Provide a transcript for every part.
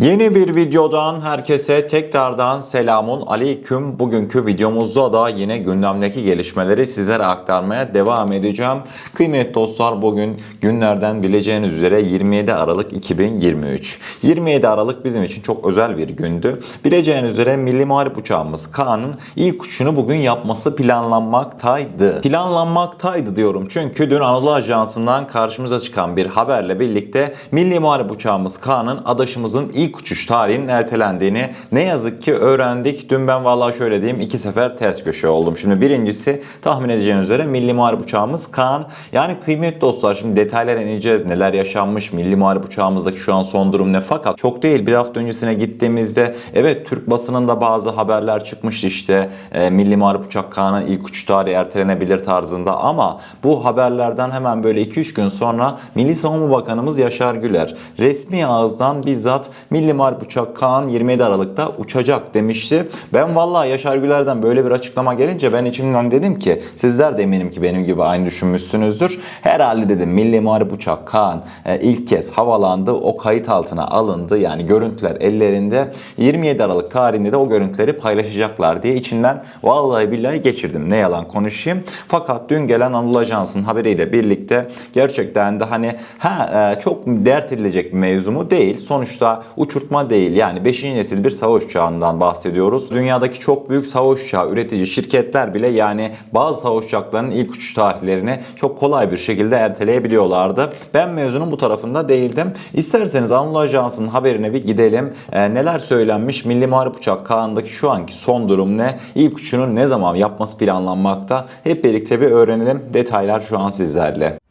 Yeni bir videodan herkese tekrardan selamun aleyküm. Bugünkü videomuzda da yine gündemdeki gelişmeleri sizlere aktarmaya devam edeceğim. Kıymetli dostlar bugün günlerden bileceğiniz üzere 27 Aralık 2023. 27 Aralık bizim için çok özel bir gündü. Bileceğiniz üzere Milli Muharip uçağımız Kaan'ın ilk uçuşunu bugün yapması planlanmaktaydı. Planlanmaktaydı diyorum çünkü dün Anadolu Ajansı'ndan karşımıza çıkan bir haberle birlikte Milli Muharip uçağımız Kaan'ın adaşımızın ilk uçuş tarihinin ertelendiğini ne yazık ki öğrendik. Dün ben vallahi şöyle diyeyim iki sefer ters köşe oldum. Şimdi birincisi tahmin edeceğiniz üzere Milli Muharip uçağımız Kaan. Yani kıymetli dostlar şimdi detaylara ineceğiz. Neler yaşanmış Milli Muharip uçağımızdaki şu an son durum ne? Fakat çok değil bir hafta öncesine gittiğimizde evet Türk basınında bazı haberler çıkmıştı işte e, Milli Muharip uçak Kaan'ın ilk uçuş tarihi ertelenebilir tarzında ama bu haberlerden hemen böyle 2-3 gün sonra Milli Savunma Bakanımız Yaşar Güler resmi ağızdan bizzat Milli Muharip uçak Kaan 27 Aralık'ta uçacak demişti. Ben vallahi Yaşar Güler'den böyle bir açıklama gelince ben içimden dedim ki sizler de eminim ki benim gibi aynı düşünmüşsünüzdür. Herhalde dedim Milli Muharip uçak Kaan e, ilk kez havalandı. O kayıt altına alındı. Yani görüntüler ellerinde. 27 Aralık tarihinde de o görüntüleri paylaşacaklar diye içinden vallahi billahi geçirdim. Ne yalan konuşayım. Fakat dün gelen Anadolu Ajansı'nın haberiyle birlikte gerçekten de hani ha e, çok dert edilecek bir mevzu? Değil. Sonuçta uçurtma değil. Yani 5. nesil bir savaş uçağından bahsediyoruz. Dünyadaki çok büyük savaş uçağı üretici şirketler bile yani bazı savaş uçaklarının ilk uçuş tarihlerini çok kolay bir şekilde erteleyebiliyorlardı. Ben mevzunun bu tarafında değildim. İsterseniz Anadolu Ajansı'nın haberine bir gidelim. Ee, neler söylenmiş? Milli Muharip Uçak Kaan'daki şu anki son durum ne? İlk uçuşunu ne zaman yapması planlanmakta? Hep birlikte bir öğrenelim. Detaylar şu an sizlerle.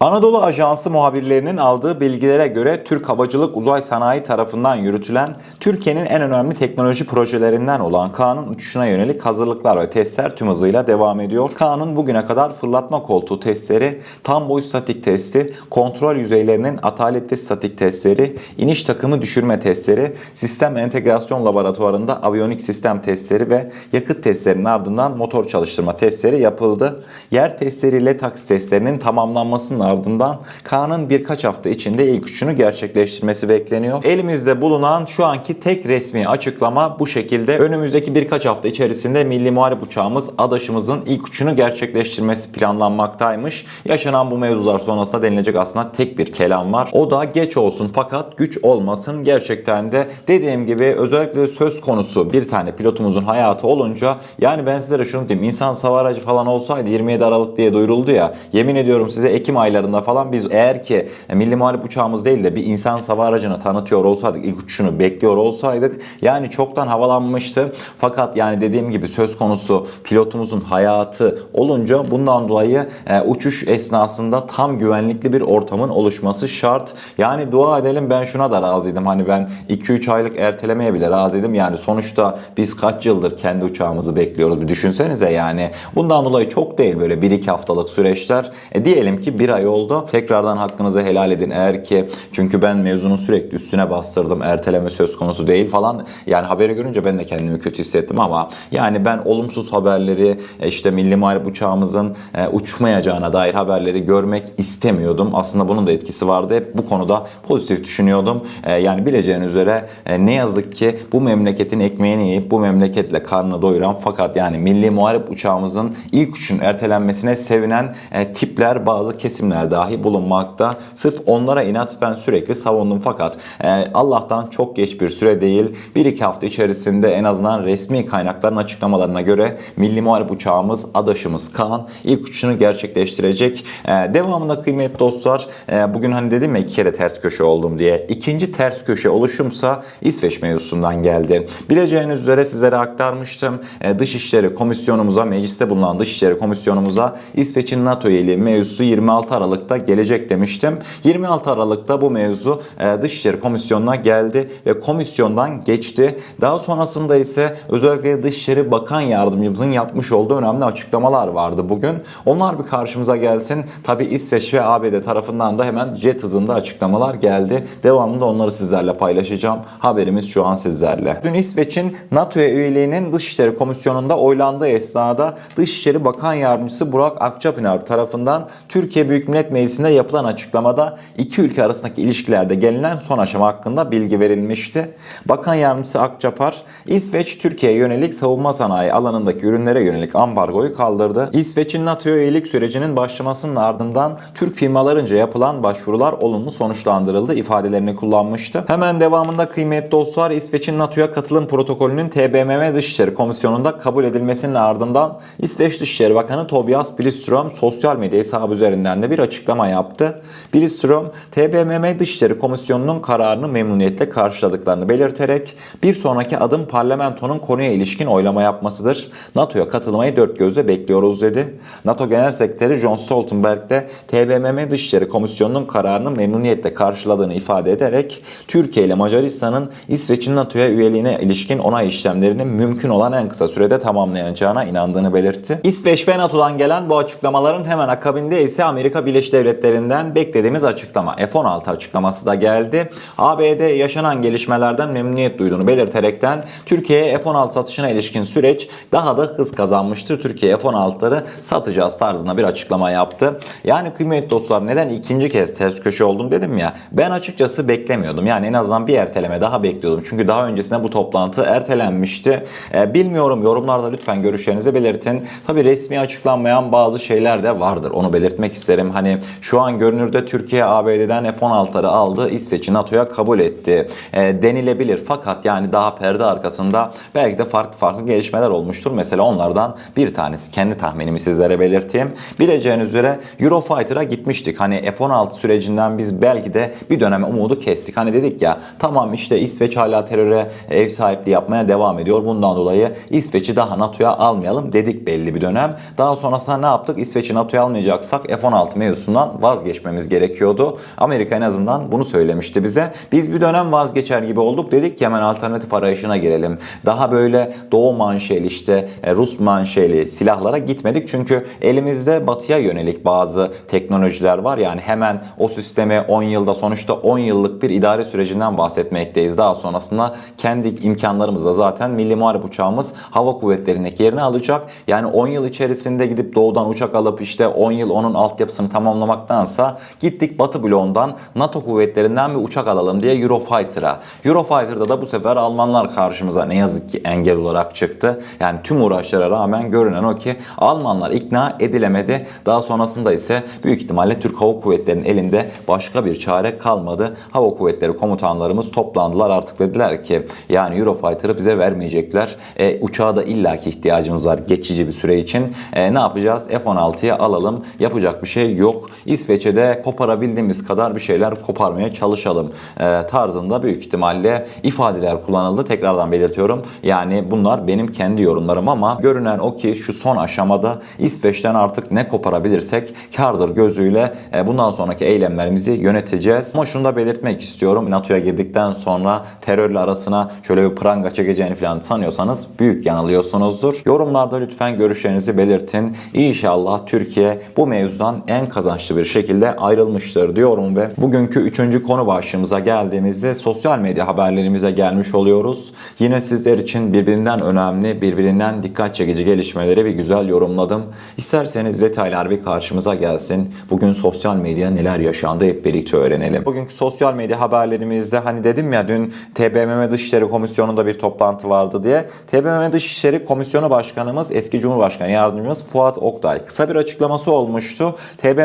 Anadolu Ajansı muhabirlerinin aldığı bilgilere göre Türk Havacılık Uzay Sanayi tarafından yürütülen Türkiye'nin en önemli teknoloji projelerinden olan Kaan'ın uçuşuna yönelik hazırlıklar ve testler tüm hızıyla devam ediyor. Kaan'ın bugüne kadar fırlatma koltuğu testleri, tam boy statik testi, kontrol yüzeylerinin ataletli statik testleri, iniş takımı düşürme testleri, sistem entegrasyon laboratuvarında aviyonik sistem testleri ve yakıt testlerinin ardından motor çalıştırma testleri yapıldı. Yer testleriyle taksi testlerinin tamamlanmasının ardından Kaan'ın birkaç hafta içinde ilk uçuşunu gerçekleştirmesi bekleniyor. Elimizde bulunan şu anki tek resmi açıklama bu şekilde. Önümüzdeki birkaç hafta içerisinde Milli Muharip uçağımız adaşımızın ilk uçuşunu gerçekleştirmesi planlanmaktaymış. Yaşanan bu mevzular sonrasında denilecek aslında tek bir kelam var. O da geç olsun fakat güç olmasın. Gerçekten de dediğim gibi özellikle söz konusu bir tane pilotumuzun hayatı olunca yani ben sizlere şunu diyeyim. insan savar aracı falan olsaydı 27 Aralık diye duyuruldu ya. Yemin ediyorum size Ekim aylarında falan biz eğer ki e, Milli Muharip uçağımız değil de bir insan savar aracını tanıtıyor olsaydık, ilk uçuşunu bekliyor olsaydık yani çoktan havalanmıştı. Fakat yani dediğim gibi söz konusu pilotumuzun hayatı olunca bundan dolayı e, uçuş esnasında tam güvenlikli bir ortamın oluşması şart. Yani dua edelim ben şuna da razıydım. Hani ben 2-3 aylık ertelemeye bile razıydım. Yani sonuçta biz kaç yıldır kendi uçağımızı bekliyoruz. Bir düşünsenize yani. Bundan dolayı çok değil böyle 1-2 haftalık süreçler. E diyelim ki bir ay oldu. Tekrardan hakkınızı helal edin eğer ki çünkü ben mevzunun sürekli üstüne bastırdım. Erteleme söz konusu değil falan. Yani haberi görünce ben de kendimi kötü hissettim ama yani ben olumsuz haberleri e, işte Milli Muharip uçağımızın e, uçmayacağına dair haberleri görmek istemiyordum. Aslında bunun da etkisi vardı. Hep bu konuda pozitif düşünüyordum. E, Yani bileceğiniz üzere ne yazık ki bu memleketin ekmeğini yiyip bu memleketle karnını doyuran fakat yani Milli Muharip uçağımızın ilk uçuşun ertelenmesine sevinen tipler bazı kesimler dahi bulunmakta. Sırf onlara inat ben sürekli savundum fakat e, Allah'tan çok geç bir süre değil. Bir iki hafta içerisinde en azından resmi kaynakların açıklamalarına göre Milli Muharip uçağımız adaşımız Kaan ilk uçuşunu gerçekleştirecek. E, devamında kıymetli dostlar e, bugün hani dedim ya iki kere ters köşe oldum diye. İkinci ters köşe oluşumsa İsveç mevzusundan geldi. Bileceğiniz üzere sizlere aktarmıştım. E, Dışişleri Komisyonumuza, mecliste bulunan Dışişleri Komisyonumuza İsveç'in NATO üyeliği mevzusu 26 Aralık'ta gelecek demiştim. 26 Aralık'ta bu mevzu e, Dışişleri Komisyonu'na geldi ve komisyondan geçti. Daha sonrasında ise özellikle Dışişleri Bakan Yardımcımızın yapmış olduğu önemli açıklamalar vardı bugün. Onlar bir karşımıza gelsin. Tabi İsveç ve ABD tarafından da hemen jet hızında açıklamalar geldi. Devamında onları sizlerle paylaşacağım. Haberimiz şu an sizlerle. Dün İsveç'in NATO'ya üyeliğinin Dışişleri Komisyonu'nda oylandığı esnada Dışişleri Bakan Yardımcısı Burak Akçapınar tarafından Türkiye Büyük Millet Millet Meclisi'nde yapılan açıklamada iki ülke arasındaki ilişkilerde gelinen son aşama hakkında bilgi verilmişti. Bakan Yardımcısı Akçapar, İsveç Türkiye'ye yönelik savunma sanayi alanındaki ürünlere yönelik ambargoyu kaldırdı. İsveç'in NATO'ya üyelik sürecinin başlamasının ardından Türk firmalarınca yapılan başvurular olumlu sonuçlandırıldı ifadelerini kullanmıştı. Hemen devamında kıymetli dostlar İsveç'in NATO'ya katılım protokolünün TBMM Dışişleri Komisyonu'nda kabul edilmesinin ardından İsveç Dışişleri Bakanı Tobias Billström sosyal medya hesabı üzerinden de bir açıklama yaptı. Billström, TBMM Dışişleri Komisyonu'nun kararını memnuniyetle karşıladıklarını belirterek bir sonraki adım parlamentonun konuya ilişkin oylama yapmasıdır. NATO'ya katılmayı dört gözle bekliyoruz dedi. NATO Genel Sekreteri John Stoltenberg de TBMM Dışişleri Komisyonu'nun kararını memnuniyetle karşıladığını ifade ederek Türkiye ile Macaristan'ın İsveç'in NATO'ya üyeliğine ilişkin onay işlemlerini mümkün olan en kısa sürede tamamlayacağına inandığını belirtti. İsveç ve NATO'dan gelen bu açıklamaların hemen akabinde ise Amerika Birleşik Devletleri'nden beklediğimiz açıklama F-16 açıklaması da geldi. ABD yaşanan gelişmelerden memnuniyet duyduğunu belirterekten Türkiye'ye F-16 satışına ilişkin süreç daha da hız kazanmıştır. Türkiye F-16'ları satacağız tarzında bir açıklama yaptı. Yani kıymetli dostlar neden ikinci kez ters köşe oldum dedim ya. Ben açıkçası beklemiyordum. Yani en azından bir erteleme daha bekliyordum. Çünkü daha öncesinde bu toplantı ertelenmişti. Ee, bilmiyorum yorumlarda lütfen görüşlerinizi belirtin. Tabi resmi açıklanmayan bazı şeyler de vardır. Onu belirtmek isterim. Hani şu an görünürde Türkiye ABD'den F-16'ları aldı. İsveç'i NATO'ya kabul etti. Ee, denilebilir. Fakat yani daha perde arkasında belki de farklı farklı gelişmeler olmuştur. Mesela onlardan bir tanesi. Kendi tahminimi sizlere belirteyim. Bileceğiniz üzere Eurofighter'a gitmiştik. Hani F-16 sürecinden biz belki de bir dönem umudu kestik. Hani dedik ya tamam işte İsveç hala teröre ev sahipliği yapmaya devam ediyor. Bundan dolayı İsveç'i daha NATO'ya almayalım dedik belli bir dönem. Daha sonrasında ne yaptık? İsveç'i NATO'ya almayacaksak F-16 mevzusundan vazgeçmemiz gerekiyordu. Amerika en azından bunu söylemişti bize. Biz bir dönem vazgeçer gibi olduk. Dedik ki hemen alternatif arayışına girelim. Daha böyle Doğu manşeli işte e, Rus manşeli silahlara gitmedik. Çünkü elimizde batıya yönelik bazı teknolojiler var. Yani hemen o sistemi 10 yılda sonuçta 10 yıllık bir idare sürecinden bahsetmekteyiz. Daha sonrasında kendi imkanlarımızla zaten Milli Muharip uçağımız hava kuvvetlerindeki yerini alacak. Yani 10 yıl içerisinde gidip doğudan uçak alıp işte 10 yıl onun altyapısını tamamlamaktansa gittik Batı bloğundan NATO kuvvetlerinden bir uçak alalım diye Eurofighter'a. Eurofighter'da da bu sefer Almanlar karşımıza ne yazık ki engel olarak çıktı. Yani tüm uğraşlara rağmen görünen o ki Almanlar ikna edilemedi. Daha sonrasında ise büyük ihtimalle Türk Hava Kuvvetleri'nin elinde başka bir çare kalmadı. Hava Kuvvetleri komutanlarımız toplandılar artık dediler ki yani Eurofighter'ı bize vermeyecekler. E, uçağa da illaki ihtiyacımız var geçici bir süre için. E, ne yapacağız? F-16'ya alalım. Yapacak bir şey yok. İsveç'e de koparabildiğimiz kadar bir şeyler koparmaya çalışalım e, tarzında büyük ihtimalle ifadeler kullanıldı. Tekrardan belirtiyorum. Yani bunlar benim kendi yorumlarım ama görünen o ki şu son aşamada İsveç'ten artık ne koparabilirsek kardır gözüyle e, bundan sonraki eylemlerimizi yöneteceğiz. Ama şunu da belirtmek istiyorum. NATO'ya girdikten sonra terörle arasına şöyle bir pranga çekeceğini falan sanıyorsanız büyük yanılıyorsunuzdur. Yorumlarda lütfen görüşlerinizi belirtin. İnşallah Türkiye bu mevzudan en kazançlı bir şekilde ayrılmıştır diyorum ve bugünkü üçüncü konu başlığımıza geldiğimizde sosyal medya haberlerimize gelmiş oluyoruz. Yine sizler için birbirinden önemli, birbirinden dikkat çekici gelişmeleri bir güzel yorumladım. İsterseniz detaylar bir karşımıza gelsin. Bugün sosyal medya neler yaşandı hep birlikte öğrenelim. Bugünkü sosyal medya haberlerimizde hani dedim ya dün TBMM Dışişleri Komisyonu'nda bir toplantı vardı diye. TBMM Dışişleri Komisyonu Başkanımız eski Cumhurbaşkanı Yardımcımız Fuat Oktay kısa bir açıklaması olmuştu.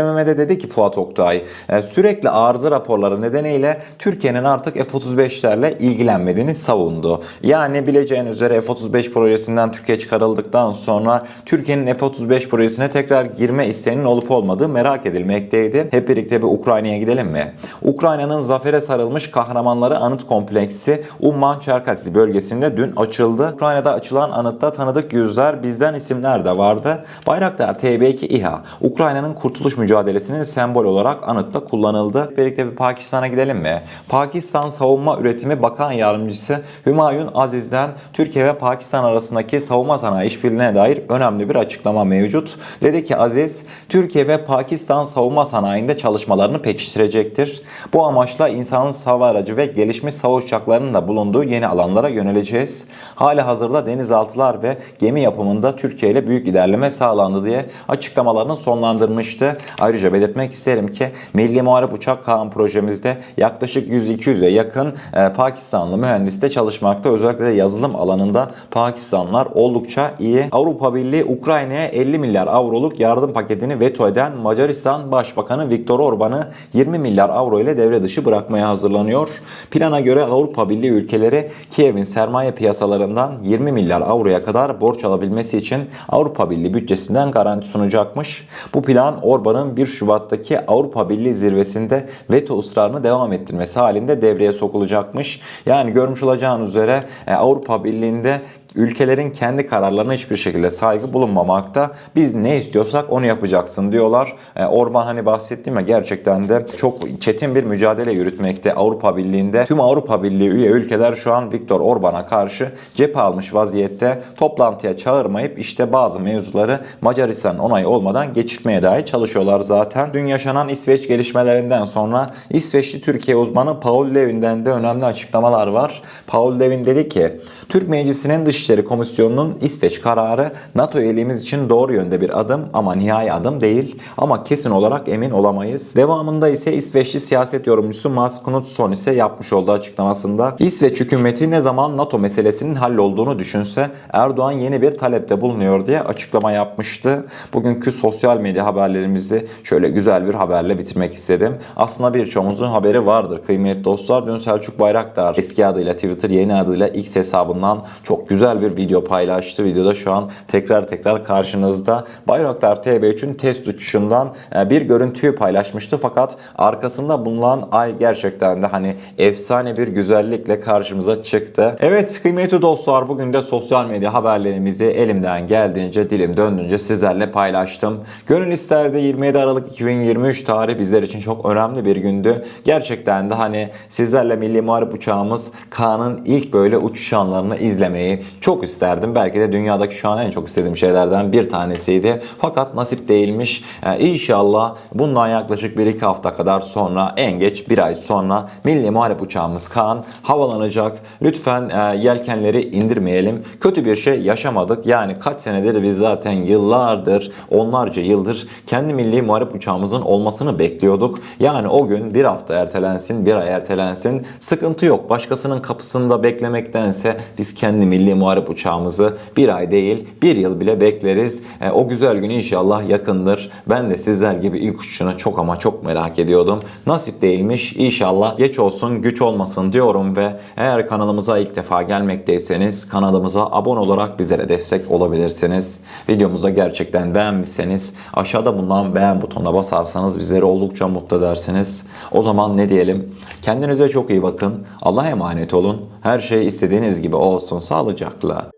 TBMM'de dedi ki Fuat Oktay e, sürekli arıza raporları nedeniyle Türkiye'nin artık F-35'lerle ilgilenmediğini savundu. Yani bileceğiniz üzere F-35 projesinden Türkiye çıkarıldıktan sonra Türkiye'nin F-35 projesine tekrar girme isteğinin olup olmadığı merak edilmekteydi. Hep birlikte bir Ukrayna'ya gidelim mi? Ukrayna'nın zafere sarılmış kahramanları anıt kompleksi Umman Çerkasi bölgesinde dün açıldı. Ukrayna'da açılan anıtta tanıdık yüzler bizden isimler de vardı. Bayraktar TB2 İHA Ukrayna'nın kurtuluş mücadelesinin sembol olarak anıtta kullanıldı. Birlikte bir Pakistan'a gidelim mi? Pakistan Savunma Üretimi Bakan Yardımcısı Hümayun Aziz'den Türkiye ve Pakistan arasındaki savunma sanayi işbirliğine dair önemli bir açıklama mevcut. Dedi ki Aziz, Türkiye ve Pakistan savunma sanayinde çalışmalarını pekiştirecektir. Bu amaçla insansız hava aracı ve gelişmiş savaş uçaklarının da bulunduğu yeni alanlara yöneleceğiz. Hali hazırda denizaltılar ve gemi yapımında Türkiye ile büyük ilerleme sağlandı diye açıklamalarını sonlandırmıştı. Ayrıca belirtmek isterim ki Milli Muharip Uçak Kaan projemizde yaklaşık 100-200'e yakın e, Pakistanlı mühendis de çalışmakta. Özellikle de yazılım alanında Pakistanlılar oldukça iyi. Avrupa Birliği Ukrayna'ya 50 milyar avroluk yardım paketini veto eden Macaristan Başbakanı Viktor Orban'ı 20 milyar avro ile devre dışı bırakmaya hazırlanıyor. Plana göre Avrupa Birliği ülkeleri Kiev'in sermaye piyasalarından 20 milyar avroya kadar borç alabilmesi için Avrupa Birliği bütçesinden garanti sunacakmış. Bu plan Orban'ın 1 Şubat'taki Avrupa Birliği zirvesinde veto ısrarını devam ettirmesi halinde devreye sokulacakmış. Yani görmüş olacağınız üzere e, Avrupa Birliği'nde ülkelerin kendi kararlarına hiçbir şekilde saygı bulunmamakta. Biz ne istiyorsak onu yapacaksın diyorlar. E, Orban hani bahsettiğim ya gerçekten de çok çetin bir mücadele yürütmekte Avrupa Birliği'nde. Tüm Avrupa Birliği üye ülkeler şu an Viktor Orban'a karşı cephe almış vaziyette. Toplantıya çağırmayıp işte bazı mevzuları Macaristan onayı olmadan geçirmeye dahi çalışıyorlar zaten. Dün yaşanan İsveç gelişmelerinden sonra İsveçli Türkiye uzmanı Paul Levin'den de önemli açıklamalar var. Paul Levin dedi ki Türk Meclisi'nin Dışişleri Komisyonu'nun İsveç kararı NATO üyeliğimiz için doğru yönde bir adım ama nihai adım değil. Ama kesin olarak emin olamayız. Devamında ise İsveçli siyaset yorumcusu Mats Knutsson ise yapmış olduğu açıklamasında İsveç hükümeti ne zaman NATO meselesinin hallolduğunu düşünse Erdoğan yeni bir talepte bulunuyor diye açıklama yapmıştı. Bugünkü sosyal medya haberlerimizi şöyle güzel bir haberle bitirmek istedim. Aslında birçoğumuzun haberi vardır kıymetli dostlar. Dün Selçuk Bayraktar eski adıyla Twitter yeni adıyla X hesabından çok güzel bir video paylaştı. Videoda şu an tekrar tekrar karşınızda. Bayraktar TB3'ün test uçuşundan e, bir görüntüyü paylaşmıştı. Fakat arkasında bulunan ay gerçekten de hani efsane bir güzellikle karşımıza çıktı. Evet kıymetli dostlar bugün de sosyal medya haberlerimizi elimden geldiğince dilim döndüğünce sizlerle paylaştım. Gönül isterdi 27 Aralık 2023 tarihi bizler için çok önemli bir gündü. Gerçekten de hani sizlerle Milli Muharip uçağımız Kaan'ın ilk böyle uçuş anlarını izlemeyi çok isterdim. Belki de dünyadaki şu an en çok istediğim şeylerden bir tanesiydi. Fakat nasip değilmiş. Ee, İnşallah bundan yaklaşık 1-2 hafta kadar sonra en geç bir ay sonra Milli Muharip uçağımız Kaan havalanacak. Lütfen e, yelkenleri indirmeyelim. Kötü bir şey yaşamadık. Yani kaç senedir biz zaten yıllardır, onlarca yıldır kendi Milli Muharip uçağımızın olmasını bekliyorduk. Yani o gün bir hafta ertelensin, bir ay ertelensin. Sıkıntı yok. Başkasının kapısında beklemektense biz kendi Milli Muharip uçağımızı bir ay değil, bir yıl bile bekleriz. E, o güzel gün inşallah yakındır. Ben de sizler gibi ilk uçuşunu çok ama çok merak ediyordum. Nasip değilmiş. İnşallah geç olsun, güç olmasın diyorum ve eğer kanalımıza ilk defa gelmekteyseniz kanalımıza abone olarak bizlere destek olabilirsiniz. Videomuza gerçekten beğenmişseniz aşağıda bulunan beğen butonuna basarsanız bizleri oldukça mutlu edersiniz. O zaman ne diyelim? Kendinize çok iyi bakın. Allah'a emanet olun. Her şey istediğiniz gibi olsun. Sağlıcakla.